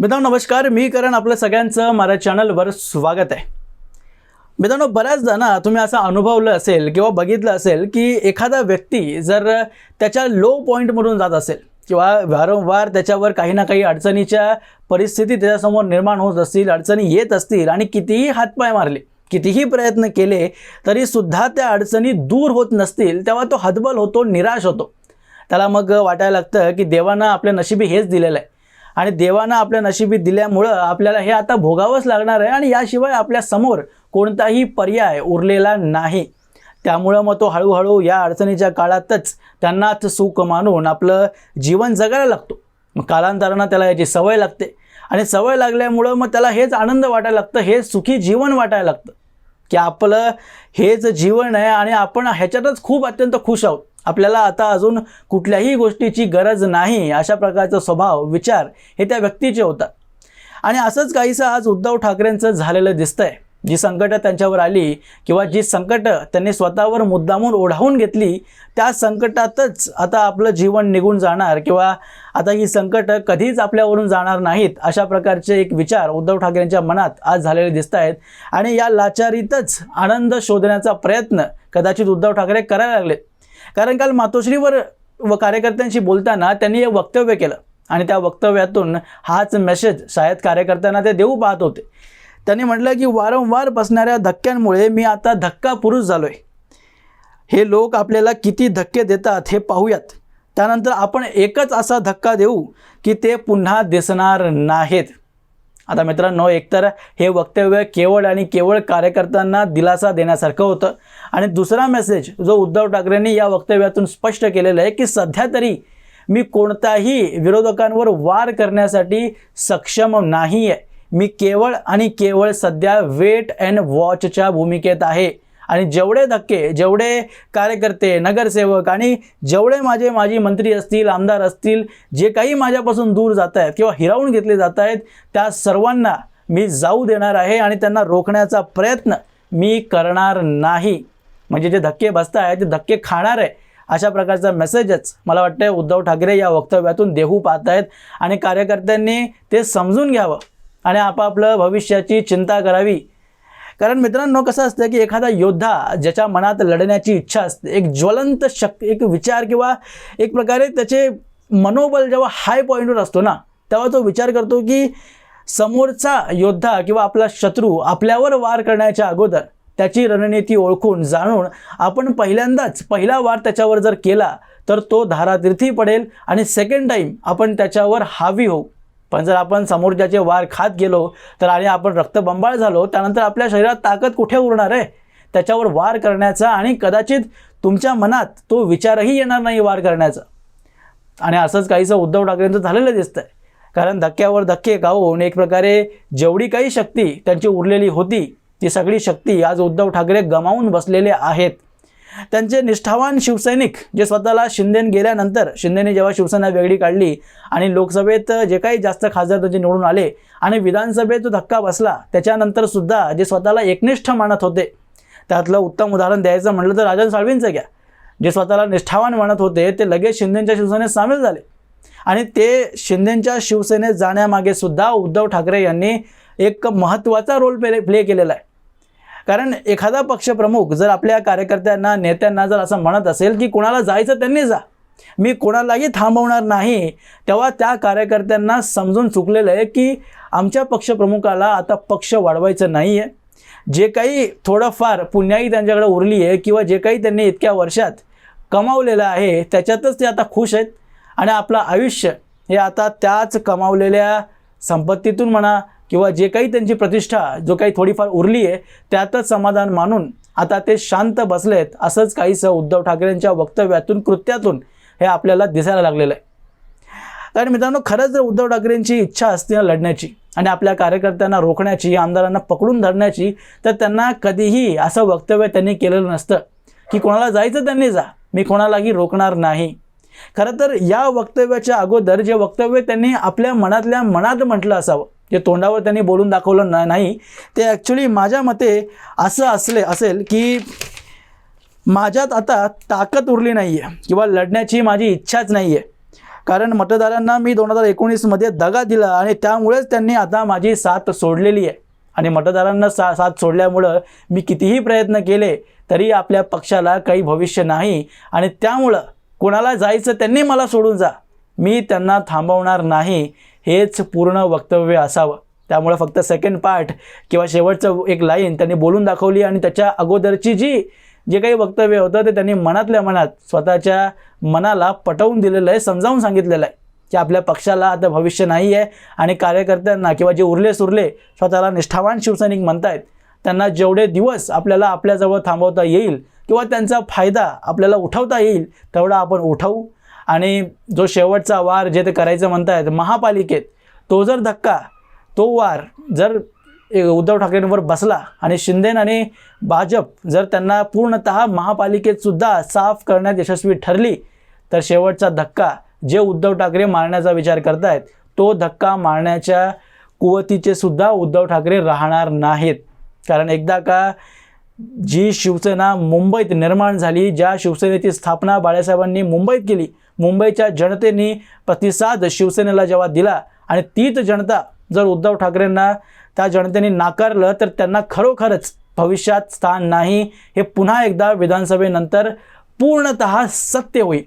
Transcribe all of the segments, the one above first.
मित्रांनो नमस्कार. मी करण. आपलं सगळ्यांचं माझ्या चॅनलवर स्वागत आहे. मित्रांनो बऱ्याचदा ना तुम्ही असं अनुभवलं असेल किंवा बघितलं असेल की एखादा व्यक्ती जर त्याच्या लो पॉईंटमधून जात असेल किंवा वारंवार त्याच्यावर काही ना काही अडचणीच्या परिस्थिती त्याच्यासमोर निर्माण होत असतील अडचणी येत असतील आणि कितीही हातपाय मारले कितीही प्रयत्न केले तरीसुद्धा त्या अडचणी दूर होत नसतील तेव्हा तो हतबल होतो निराश होतो. त्याला मग वाटायला लागतं की देवानं आपल्या नशिबी हेच दिलेलं आहे. आणि देवानं आपल्या नशिबी दिल्यामुळं आपल्याला हे आता भोगावंच लागणार आहे आणि याशिवाय आपल्यासमोर कोणताही पर्याय उरलेला नाही. त्यामुळं मग तो हळूहळू या अडचणीच्या काळातच त्यांनाच सुख मानून आपलं जीवन जगायला लागतो. मग कालांतरानं त्याला याची सवय लागते आणि सवय लागल्यामुळं मग त्याला हेच आनंद वाटायला लागतं हे सुखी जीवन वाटायला लागतं की आपलं हेच जीवन आहे आणि आपण ह्याच्यातच खूप अत्यंत खुश आहोत. आपल्याला आता अजून कुठल्याही गोष्टीची गरज नाही अशा प्रकारचा स्वभाव विचार हे त्या व्यक्तीचे होतात. आणि असंच काहीसं आज उद्धव ठाकरेंचं झालेलं दिसतंय. जी संकटं त्यांच्यावर आली किंवा जी संकटं त्यांनी स्वतःवर मुद्दामून ओढावून घेतली त्या संकटातच आता आपलं जीवन निघून जाणार किंवा आता ही संकटं कधीच आपल्यावरून जाणार नाहीत अशा प्रकारचे एक विचार उद्धव ठाकरेंच्या मनात आज झालेले दिसत आहेत आणि या लाचारीतच आनंद शोधण्याचा प्रयत्न कदाचित उद्धव ठाकरे करायला लागले कारण काल मातोश्रीवर व कार्यकर्त्यांशी बोलताना त्यांनी एक वक्तव्य केलं. आणि त्या वक्तव्यातून हाच मेसेज शाळेत कार्यकर्त्यांना ते देऊ पाहत होते. त्यांनी म्हटलं की वारंवार बसणाऱ्या धक्क्यांमुळे मी आता धक्का पुरुष झालो आहे हे लोक आपल्याला किती धक्के देतात हे पाहूयात. त्यानंतर आपण एकच असा धक्का देऊ की ते पुन्हा दिसणार नाहीत. आता मित्रांनो एकतर हे वक्तव्य केवळ आणि केवळ कार्यकर्त्यांना दिलासा देण्यासारखं होतं. आणि दुसरा मेसेज जो उद्धव ठाकरेंनी या वक्तव्यातून स्पष्ट केलेला आहे की सध्या तरी मी कोणताही विरोधकांवर वार करण्यासाठी सक्षम नाही आहे मी केवळ आणि केवळ सध्या वेट अँड वॉचच्या भूमिकेत आहे. आणि जेवढे धक्के जेवढे कार्यकर्ते नगरसेवक आणि जेवढे माझे माजी मंत्री असतील आमदार असतील जे काही माझ्यापासून दूर जात आहेत किंवा हिरावून घेतले जात आहेत त्या सर्वांना मी जाऊ देणार आहे आणि त्यांना रोखण्याचा प्रयत्न मी करणार नाही. म्हणजे जे धक्के बसत आहे ते धक्के खाणार आहे अशा प्रकारचा मेसेजच मला वाटतं उद्धव ठाकरे या वक्तव्यातून देऊ पाहत आहेत आणि कार्यकर्त्यांनी ते समजून घ्यावं आणि आपापलं भविष्याची चिंता करावी कारण मित्रांनो कसं असतं की एखादा योद्धा ज्याच्या मनात लढण्याची इच्छा असते एक ज्वलंत शक एक विचार किंवा एक प्रकारे त्याचे मनोबल जेव्हा हाय पॉईंटवर असतो ना तेव्हा तो विचार करतो की समोरचा योद्धा किंवा आपला शत्रू आपल्यावर वार करण्याच्या अगोदर त्याची रणनीती ओळखून जाणून आपण पहिल्यांदाच पहिला वार त्याच्यावर जर केला तर तो धारातीर्थी पडेल आणि सेकंड टाईम आपण त्याच्यावर हावी होऊ. पण जर आपण समोरच्याचे वार खात गेलो तर आणि आपण रक्तबंबाळ झालो त्यानंतर आपल्या शरीरात ताकद कुठे उरणार आहे? त्याच्यावर वार करण्याचा आणि कदाचित तुमच्या मनात तो विचारही येणार नाही वार करण्याचा. आणि असंच काहीसं उद्धव ठाकरेंचं झालेलं दिसतंय. कारण धक्क्यावर धक्के गावून एक प्रकारे जेवढी काही शक्ती त्यांची उरलेली होती ती सगळी शक्ती आज उद्धव ठाकरे गमावून बसलेले आहेत. त्यांचे निष्ठावान शिवसैनिक जे स्वतःला शिंदेन गेल्यानंतर शिंदेने जेव्हा शिवसेना वेगळी काढली आणि लोकसभेत जे काही जास्त खासदार त्यांचे निवडून आले आणि विधानसभेत जो धक्का बसला त्याच्यानंतर सुद्धा जे स्वतःला एकनिष्ठ मानत होते त्यातलं उत्तम उदाहरण द्यायचं म्हटलं तर राजन साळवींचं घ्या. जे स्वतःला निष्ठावान मानत होते ते लगेच शिंदेच्या शिवसेनेत सामील झाले. आणि ते शिंदेच्या शिवसेनेत जाण्यामागे सुद्धा उद्धव ठाकरे यांनी एक महत्त्वाचा रोल प्ले प्ले केलेला आहे. कारण एखादा पक्षप्रमुख जर आपल्या कार्यकर्त्यांना नेत्यांना जर असं म्हणत असेल की कोणाला जायचं त्यांनी जा. मी कोणालाही थांबवणार नाही. तेव्हा त्या कार्यकर्त्यांना समजून चुकलेलं आहे की आमच्या पक्षप्रमुखाला आता पक्ष वाढवायचं नाही आहे जे काही थोडंफार पुण्याही त्यांच्याकडे उरली आहे किंवा जे काही त्यांनी इतक्या वर्षात कमावलेलं आहे त्याच्यातच ते आता खुश आहेत. आणि आपलं आयुष्य हे आता त्याच कमावलेल्या संपत्तीतून म्हणा किंवा जे काही त्यांची प्रतिष्ठा जो काही थोडीफार उरली आहे त्यातच समाधान मानून आता ते शांत बसलेत असंच काहीसं उद्धव ठाकरेंच्या वक्तव्यातून कृत्यातून हे आपल्याला दिसायला लागलेलं आहे. कारण मित्रांनो खरंच जर उद्धव ठाकरेंची इच्छा असते ना लढण्याची आणि आपल्या कार्यकर्त्यांना रोखण्याची आमदारांना पकडून धरण्याची तर त्यांना कधीही असं वक्तव्य त्यांनी केलेलं नसतं की कोणाला जायचं त्यांनी जा मी कोणालाही रोखणार नाही. खरं तर या वक्तव्याच्या अगोदर जे वक्तव्य त्यांनी आपल्या मनातल्या मनात म्हटलं असावं जे तोंडावर त्यांनी बोलून दाखवलं ना नाही ते ॲक्च्युली माझ्या मते असं असले असेल की माझ्यात आता ताकद उरली नाही आहे किंवा लढण्याची माझी इच्छाच नाही आहे कारण मतदारांना मी दोन हजार एकोणीसमध्ये दगा दिला आणि त्यामुळेच त्यांनी आता माझी साथ सोडलेली आहे. आणि मतदारांना सा साथ सोडल्यामुळं मी कितीही प्रयत्न केले तरी आपल्या पक्षाला काही भविष्य नाही. आणि त्यामुळं कोणाला जायचं त्यांनी मला सोडून जा. मी त्यांना थांबवणार नाही. हेच पूर्ण वक्तव्य असावं. त्यामुळे फक्त सेकंड पार्ट किंवा शेवटचं एक लाईन त्यांनी बोलून दाखवली आणि त्याच्या अगोदरची जी जे काही वक्तव्य होतं ते त्यांनी मनातल्या मनात स्वतःच्या मनाला पटवून दिलेलं आहे समजावून सांगितलेलं आहे की आपल्या पक्षाला आता भविष्य नाही आहे आणि कार्यकर्त्यांना किंवा जे उरले सुरले स्वतःला निष्ठावान शिवसैनिक म्हणतायत त्यांना जेवढे दिवस आपल्याला आपल्याजवळ थांबवता येईल किंवा त्यांचा फायदा आपल्याला उठवता येईल तेवढा आपण उठवू. आणि जो शेवटचा वार जे ते करायचं म्हणतायत महापालिकेत तो जर धक्का तो वार जर उद्धव ठाकरेंवर बसला आणि शिंदेन आणि भाजप जर त्यांना पूर्णतः महापालिकेतसुद्धा साफ करण्यात यशस्वी ठरली तर शेवटचा धक्का जे उद्धव ठाकरे मारण्याचा विचार करतायत तो धक्का मारण्याच्या कुवतीचे सुद्धा उद्धव ठाकरे राहणार नाहीत. कारण एकदा का जी शिवसेना मुंबईत निर्माण झाली ज्या शिवसेनेची स्थापना बाळासाहेबांनी मुंबईत केली मुंबईच्या जनतेने प्रतिसाद शिवसेनेला जेव्हा दिला आणि तीच जनता जर उद्धव ठाकरेंना त्या जनतेने नाकारलं तर त्यांना खरोखरच भविष्यात स्थान नाही. हे पुन्हा एकदा विधानसभेनंतर पूर्णतः सत्य होईल.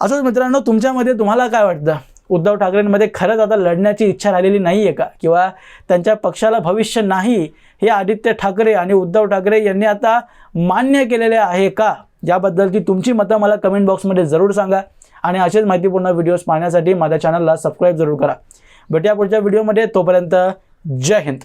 असंच मित्रांनो तुमच्यामध्ये तुम्हाला काय वाटतं? उद्धव ठाकरेंमध्ये खरंच आता लढण्याची इच्छा राहिलेली नाही आहे का? किंवा त्यांच्या पक्षाला भविष्य नाही हे आदित्य ठाकरे आणि उद्धव ठाकरे यांनी आता मान्य केलेले आहे का? याबद्दलची तुमची मतं मला कमेंट बॉक्समध्ये जरूर सांगा. आणि असेच माहितीपूर्ण व्हिडिओज पाहण्यासाठी माझ्या चॅनलला सबस्क्राईब जरूर करा. भेटूया पुढच्या व्हिडिओमध्ये तोपर्यंत जय हिंद.